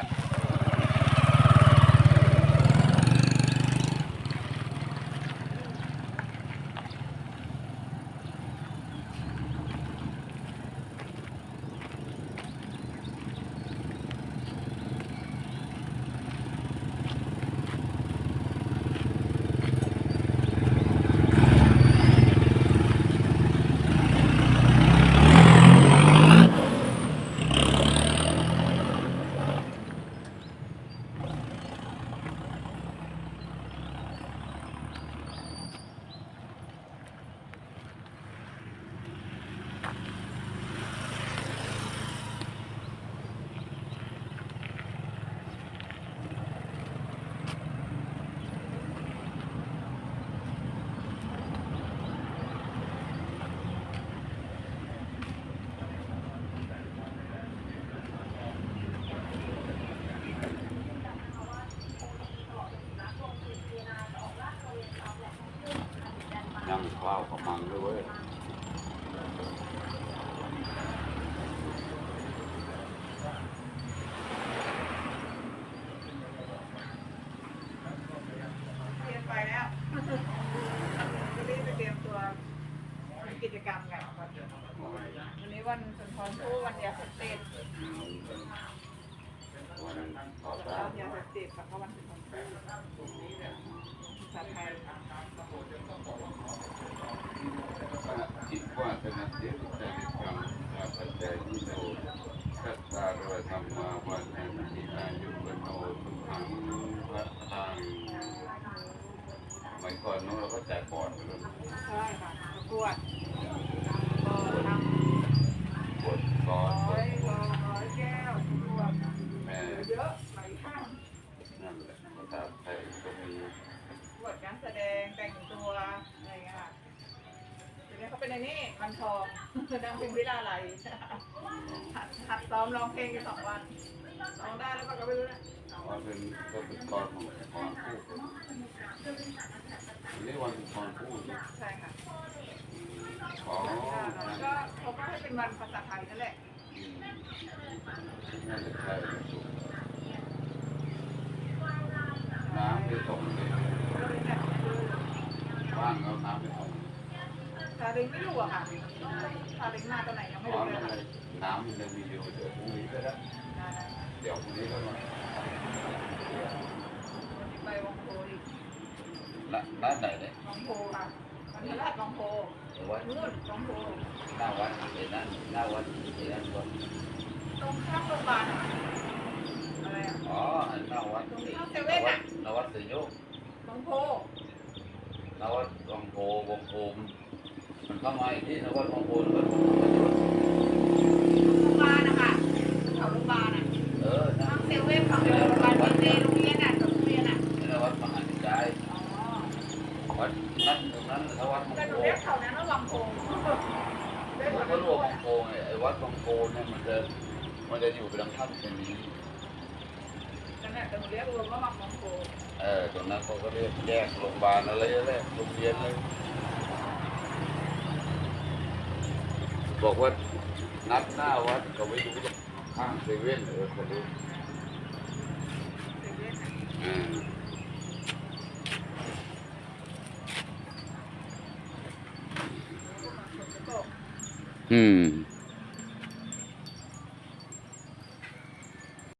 าน วันนี้วันสุนทรภู่วันยาเสพติดวันต่อแล้วไปยาเสพติดกับก็วันสุนทรภู่ภาษาไทยคิดว่าเป็นเสียงใจกรรมอาปัจจัยที่เราคัตตาโดยธรรมาวันแห่งที่อายุวันโนทุขังพระทังสมัยก่อนนู้นเราก็แจกก่อนไปเลยใช่ค่ะปวด นั่นแหละภาษาไทยก็มีประกวดการแสดงแต่งตัวอะไรอย่างเงี้ยค่ะทีนี้เขาเป็นในนี่วันทองดังเป็นวิลาไลหัดหัดซ้อมร้องเพลงอยู่สองวันร้องได้แล้วก็ไม่รู้นะว่าเป็นก็เป็นตอนของตอนพูดนี่วันตอนพูดใช่ค่ะอ๋อแล้วก็เขาก็ให้เป็นวันภาษาไทยนั่นแหละน่าจะใช่ น้ำไปส่งเลยก็เลยแบบบ้านเราน้ำไปส่งซาเล้งไม่รู้อะค่ะซาเล้งมาตอนไหนยังไม่อ๋อรู้เลยนั่นค่ะเลยน้ำมันจะมีอยู่เดี๋ยวพรุ่งนี้ก็ได้เดี๋ยวพรุ่งนี้ก็มาไปวังโพอีกร้านไหนเนี่ยวังโพค่ะวันนี้ราชวังโพวัดนู่นวังโพหน้าวัดเห็นนั่นหน้าวัดเห็นนั่นวัดตรงข้ามโรงพยาบาลอะอะไรอะอ๋อหน้าวัดหน้าวั ดสยุวังโพนวัดวังโพวังโพมันเข้ามาอีกที่นวัดวังโพนวัดโรงพยาบาลนะคะแถวโรงพยาบาลอะเออนะทั้งเซเว่นฝั่งเดียวโรงพยาบาลเป็นโรงเรียนอะโรงเรียนอะนวัดมหาวิทยาลัยอ๋อวัดนั้นตรงนั้นนวัดวังแต่หนูโพเรียกแถวนั้นว่าวังโพเรียกมัว่านก็วังรโพวมวัอะงโพไงไอ้วัดวังโพเนี่ยมันจะมันจะอยู่เป็นถ้ำเป็น นี้นั่นแหละแต่หนูเรียกรวมว่าวังโพเออตรงนั้นเขาก็เรียกแยกโรงพยาบาลอะไรอะไรโรงเรียนเลยบอกว่านัดหน้าวัดก็ไม่รู้จะข้างเซเว่นเออคนรู้เซเว่นอะอืมฝนจะตกอืม